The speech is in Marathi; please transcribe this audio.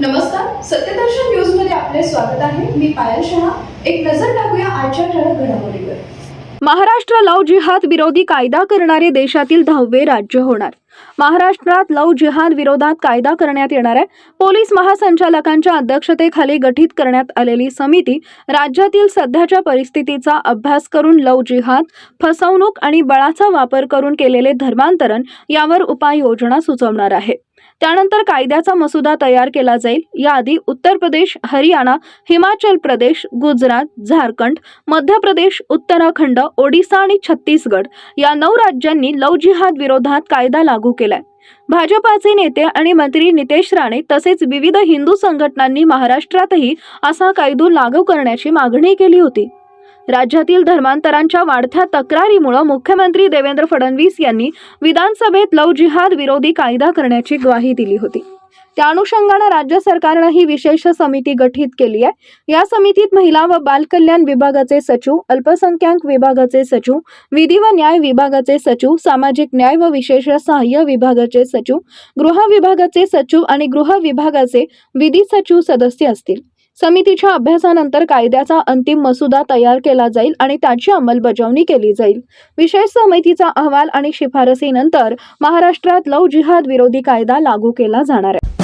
नमस्कार सत्यदर्शन न्यूजमध्ये आपले स्वागत आहे. मी पायल शहा. एक नजर टाकूया आजच्या ठळक घडामोडीवर. महाराष्ट्र लव जिहाद विरोधी कायदा करणारे देशातील दहावे राज्य होणार. महाराष्ट्रात लव जिहाद विरोधात कायदा करण्यात येणार आहे. पोलीस महासंचालकांच्या अध्यक्षतेखाली गठीत करण्यात आलेली समिती राज्यातील सध्याच्या परिस्थितीचा अभ्यास करून लव जिहाद फसवणूक आणि बळाचा वापर करून केलेले धर्मांतरण यावर उपाययोजना सुचवणार आहे. त्यानंतर कायद्याचा मसुदा तयार केला जाईल. याआधी उत्तर प्रदेश हरियाणा हिमाचल प्रदेश गुजरात झारखंड मध्य प्रदेश उत्तराखंड ओडिसा आणि छत्तीसगड या नऊ राज्यांनी लव जिहाद विरोधात कायदा लागू केलाय. भाजपाचे नेते आणि मंत्री नितेश राणे तसेच विविध हिंदू संघटनांनी महाराष्ट्रातही असा कायदो लागू करण्याची मागणी केली होती. राज्यातील धर्मांतरांच्या वाढत्या तक्रारीमुळे मुख्यमंत्री देवेंद्र फडणवीस यांनी विधानसभेत लव जिहाद विरोधी कायदा करण्याची ग्वाही दिली होती. त्या अनुषंगानं राज्य सरकारनं ही विशेष समिती गठीत केली आहे. या समितीत महिला व बालकल्याण विभागाचे सचिव अल्पसंख्याक विभागाचे सचिव विधी व न्याय विभागाचे सचिव सामाजिक न्याय व विशेष सहाय्य विभागाचे सचिव गृह विभागाचे सचिव आणि गृह विभागाचे विधी सचिव सदस्य असतील. समितीच्या अभ्यासानंतर कायद्याचा अंतिम मसुदा तयार केला जाईल आणि त्याची अंमलबजावणी केली जाईल. विशेष समितीचा अहवाल आणि शिफारसीनंतर महाराष्ट्रात लव जिहाद विरोधी कायदा लागू केला जाणार आहे.